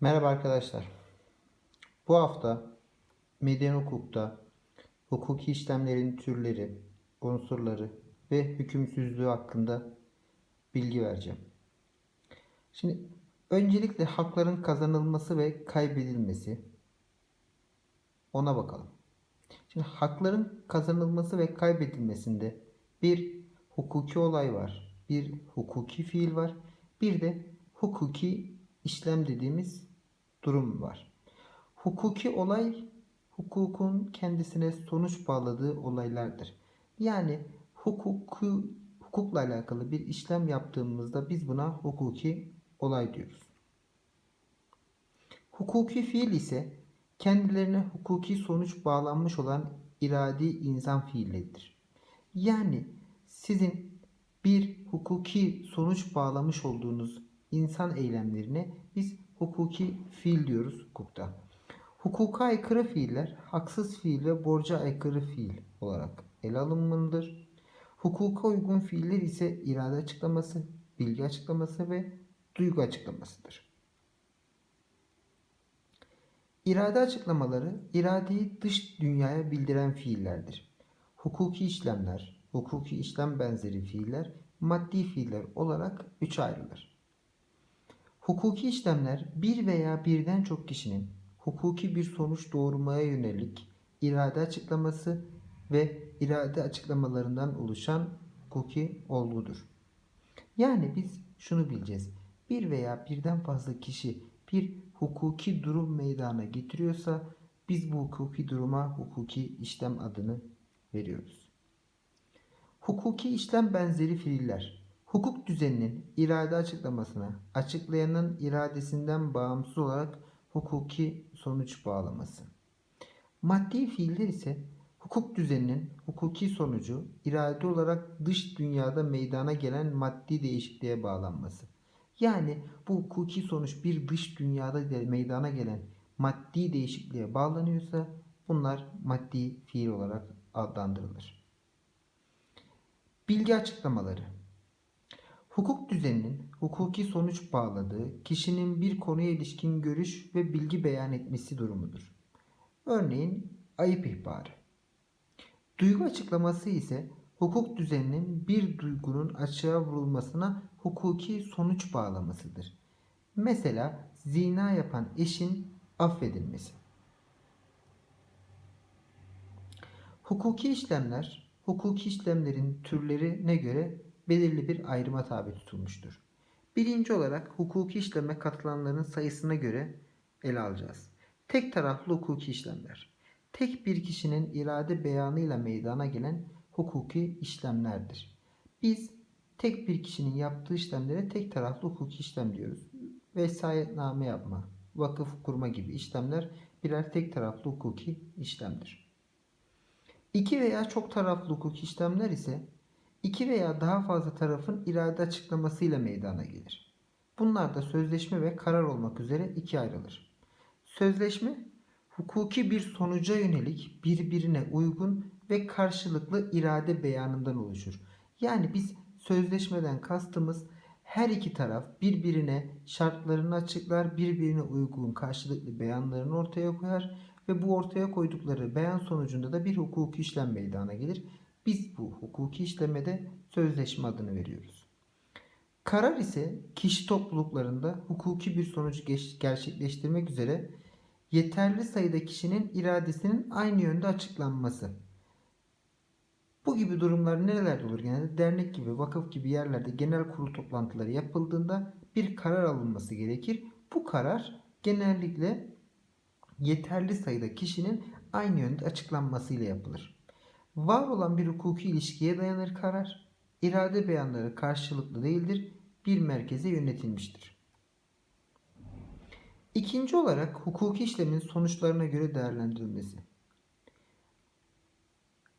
Merhaba arkadaşlar. Bu hafta medeni hukukta hukuki işlemlerin türleri, unsurları ve hükümsüzlüğü hakkında bilgi vereceğim. Şimdi öncelikle hakların kazanılması ve kaybedilmesi ona bakalım. Şimdi hakların kazanılması ve kaybedilmesinde bir hukuki olay var, bir hukuki fiil var, bir de hukuki işlem dediğimiz durum var. Hukuki olay hukukun kendisine sonuç bağladığı olaylardır. Yani hukuku hukukla alakalı bir işlem yaptığımızda biz buna hukuki olay diyoruz. Hukuki fiil ise kendilerine hukuki sonuç bağlanmış olan iradi insan fiilleridir. Yani sizin bir hukuki sonuç bağlamış olduğunuz insan eylemlerine biz hukuki fiil diyoruz hukukta. Hukuka aykırı fiiller haksız fiil ve borca aykırı fiil olarak ele alınmalıdır. Hukuka uygun fiiller ise irade açıklaması, bilgi açıklaması ve duygu açıklamasıdır. İrade açıklamaları iradeyi dış dünyaya bildiren fiillerdir. Hukuki işlemler, hukuki işlem benzeri fiiller, maddi fiiller olarak üçe ayrılır. Hukuki işlemler bir veya birden çok kişinin hukuki bir sonuç doğurmaya yönelik irade açıklaması ve irade açıklamalarından oluşan hukuki olgudur. Yani biz şunu bileceğiz. Bir veya birden fazla kişi bir hukuki durum meydana getiriyorsa biz bu hukuki duruma hukuki işlem adını veriyoruz. Hukuki işlem benzeri fiiller hukuk düzeninin irade açıklamasına açıklayanın iradesinden bağımsız olarak hukuki sonuç bağlaması. Maddi fiiller ise hukuk düzeninin hukuki sonucu irade olarak dış dünyada meydana gelen maddi değişikliğe bağlanması. Yani bu hukuki sonuç bir dış dünyada meydana gelen maddi değişikliğe bağlanıyorsa bunlar maddi fiil olarak adlandırılır. Bilgi açıklamaları Hukuk düzeninin hukuki sonuç bağladığı kişinin bir konuya ilişkin görüş ve bilgi beyan etmesi durumudur. Örneğin ayıp ihbarı. Duygu açıklaması ise hukuk düzeninin bir duygunun açığa vurulmasına hukuki sonuç bağlamasıdır. Mesela zina yapan eşin affedilmesi. Hukuki işlemler, hukuki işlemlerin türlerine göre belirli bir ayrıma tabi tutulmuştur. Birinci olarak hukuki işleme katılanların sayısına göre ele alacağız. Tek taraflı hukuki işlemler. Tek bir kişinin irade beyanıyla meydana gelen hukuki işlemlerdir. Biz tek bir kişinin yaptığı işlemlere tek taraflı hukuki işlem diyoruz. Vesayetname yapma, vakıf kurma gibi işlemler birer tek taraflı hukuki işlemdir. İki veya çok taraflı hukuki işlemler ise iki veya daha fazla tarafın irade açıklamasıyla meydana gelir. Bunlar da sözleşme ve karar olmak üzere ikiye ayrılır. Sözleşme, hukuki bir sonuca yönelik birbirine uygun ve karşılıklı irade beyanından oluşur. Yani biz sözleşmeden kastımız her iki taraf birbirine şartlarını açıklar, birbirine uygun karşılıklı beyanlarını ortaya koyar ve bu ortaya koydukları beyan sonucunda da bir hukuki işlem meydana gelir. Biz bu hukuki işlemede sözleşme adını veriyoruz. Karar ise kişi topluluklarında hukuki bir sonucu gerçekleştirmek üzere yeterli sayıda kişinin iradesinin aynı yönde açıklanması. Bu gibi durumlar nerelerde olur genelde? Dernek gibi, vakıf gibi yerlerde genel kurul toplantıları yapıldığında bir karar alınması gerekir. Bu karar genellikle yeterli sayıda kişinin aynı yönde açıklanmasıyla yapılır. Var olan bir hukuki ilişkiye dayanır karar. İrade beyanları karşılıklı değildir, bir merkeze yönetilmiştir. İkinci olarak hukuki işlemin sonuçlarına göre değerlendirilmesi.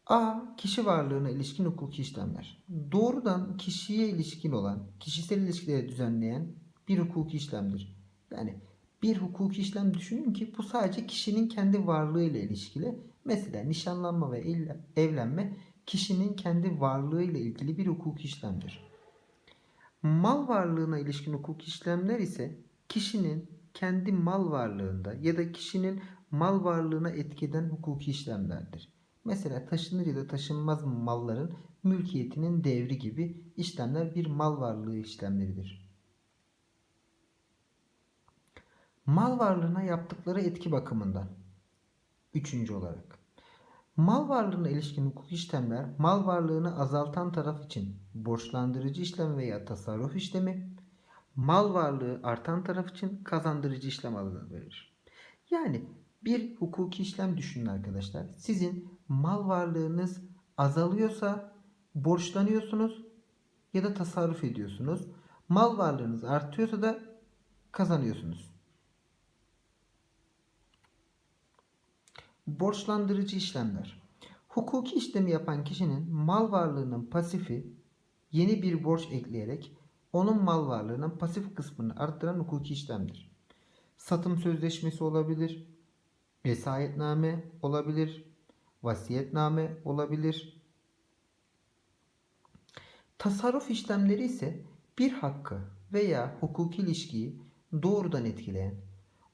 A. Kişi varlığına ilişkin hukuki işlemler. Doğrudan kişiye ilişkin olan, kişisel ilişkileri düzenleyen bir hukuki işlemdir. Yani bir hukuki işlem düşünün ki bu sadece kişinin kendi varlığıyla ilişkili. Mesela nişanlanma ve evlenme kişinin kendi varlığıyla ilgili bir hukuki işlemdir. Mal varlığına ilişkin hukuki işlemler ise kişinin kendi mal varlığında ya da kişinin mal varlığına etki eden hukuki işlemlerdir. Mesela taşınır ya da taşınmaz malların mülkiyetinin devri gibi işlemler bir mal varlığı işlemleridir. Mal varlığına yaptıkları etki bakımından. Üçüncü olarak. Mal varlığına ilişkin hukuk işlemler mal varlığını azaltan taraf için borçlandırıcı işlem veya tasarruf işlemi, mal varlığı artan taraf için kazandırıcı işlem adını verir. Yani bir hukuki işlem düşünün arkadaşlar. Sizin mal varlığınız azalıyorsa borçlanıyorsunuz ya da tasarruf ediyorsunuz. Mal varlığınız artıyorsa da kazanıyorsunuz. Borçlandırıcı işlemler. Hukuki işlemi yapan kişinin mal varlığının pasifi yeni bir borç ekleyerek onun mal varlığının pasif kısmını arttıran hukuki işlemdir. Satım sözleşmesi olabilir, vesayetname olabilir, vasiyetname olabilir. Tasarruf işlemleri ise bir hakkı veya hukuki ilişkiyi doğrudan etkileyen,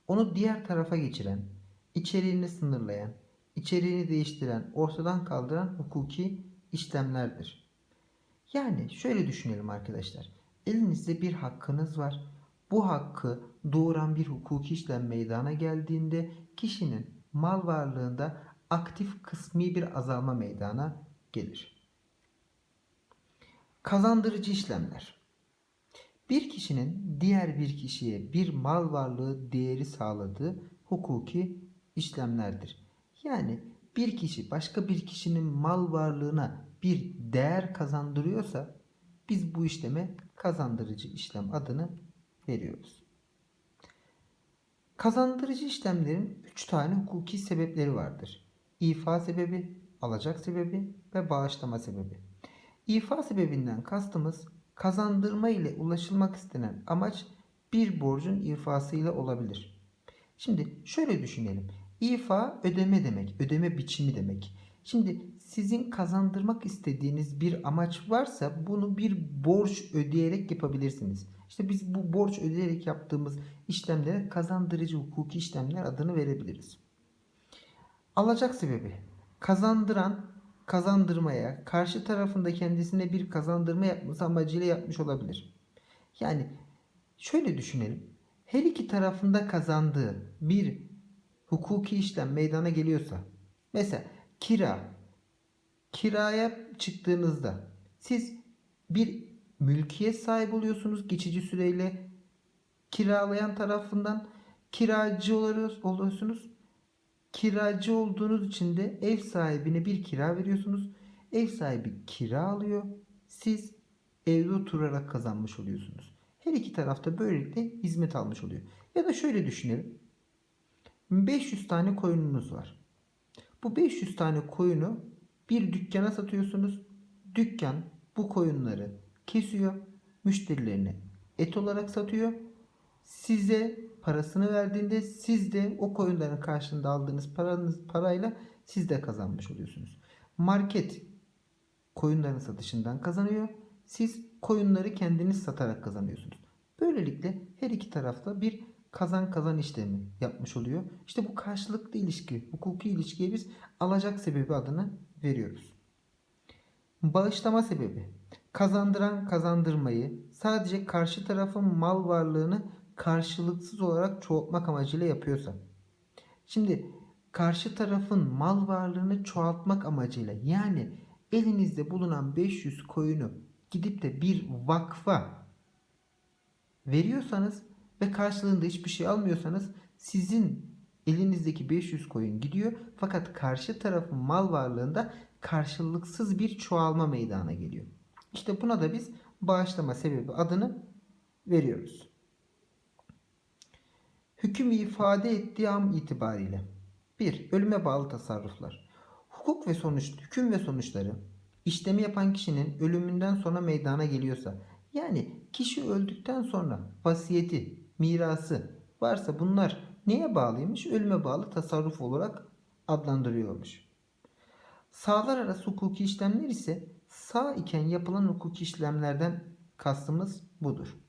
onu diğer tarafa geçiren, içeriğini sınırlayan, içeriğini değiştiren, ortadan kaldıran hukuki işlemlerdir. Yani şöyle düşünelim arkadaşlar. Elinizde bir hakkınız var. Bu hakkı doğuran bir hukuki işlem meydana geldiğinde kişinin mal varlığında aktif kısmi bir azalma meydana gelir. Kazandırıcı işlemler. Bir kişinin diğer bir kişiye bir mal varlığı değeri sağladığı hukuki işlemlerdir. Yani bir kişi başka bir kişinin mal varlığına bir değer kazandırıyorsa biz bu işleme kazandırıcı işlem adını veriyoruz. Kazandırıcı işlemlerin 3 tane hukuki sebepleri vardır. İfa sebebi, alacak sebebi ve bağışlama sebebi. İfa sebebinden kastımız kazandırma ile ulaşılmak istenen amaç bir borcun ifasıyla olabilir. Şimdi şöyle düşünelim. İfa ödeme demek, ödeme biçimi demek. Şimdi sizin kazandırmak istediğiniz bir amaç varsa bunu bir borç ödeyerek yapabilirsiniz. İşte biz bu borç ödeyerek yaptığımız işlemlere kazandırıcı hukuki işlemler adını verebiliriz. Alacak sebebi kazandıran kazandırmaya karşı tarafında kendisine bir kazandırma yapması amacıyla yapmış olabilir. Yani şöyle düşünelim. Her iki tarafında kazandığı bir hukuki işlem meydana geliyorsa mesela kira kiraya çıktığınızda siz bir mülkiyet sahibi oluyorsunuz geçici süreyle kiralayan tarafından kiracı oluyorsunuz. Kiracı olduğunuz için de ev sahibine bir kira veriyorsunuz. Ev sahibi kira alıyor. Siz evde oturarak kazanmış oluyorsunuz. Her iki tarafta böylelikle hizmet almış oluyor. Ya da şöyle düşünelim. 500 tane koyununuz var. Bu 500 tane koyunu bir dükkana satıyorsunuz. Dükkan bu koyunları kesiyor. Müşterilerine et olarak satıyor. Size parasını verdiğinde siz de o koyunların karşılığında aldığınız paranız parayla siz de kazanmış oluyorsunuz. Market koyunların satışından kazanıyor. Siz koyunları kendiniz satarak kazanıyorsunuz. Böylelikle her iki tarafta bir kazan kazan işlemi yapmış oluyor. İşte bu karşılıklı ilişki, hukuki ilişkiye biz alacak sebebi adını veriyoruz. Bağışlama sebebi kazandıran kazandırmayı sadece karşı tarafın mal varlığını karşılıksız olarak çoğaltmak amacıyla yapıyorsa. Şimdi karşı tarafın mal varlığını çoğaltmak amacıyla yani elinizde bulunan 500 koyunu gidip de bir vakfa veriyorsanız ve karşılığında hiçbir şey almıyorsanız sizin elinizdeki 500 koyun gidiyor fakat karşı tarafın mal varlığında karşılıksız bir çoğalma meydana geliyor. İşte buna da biz bağışlama sebebi adını veriyoruz. Hüküm ifade ettiği an itibariyle 1. Ölüme bağlı tasarruflar. Hukuk ve sonuç, hüküm ve sonuçları işlemi yapan kişinin ölümünden sonra meydana geliyorsa yani kişi öldükten sonra vasiyeti, mirası varsa bunlar neye bağlıymış? Ölüme bağlı tasarruf olarak adlandırıyormuş. Sağlar arası hukuki işlemler ise sağ iken yapılan hukuki işlemlerden kastımız budur.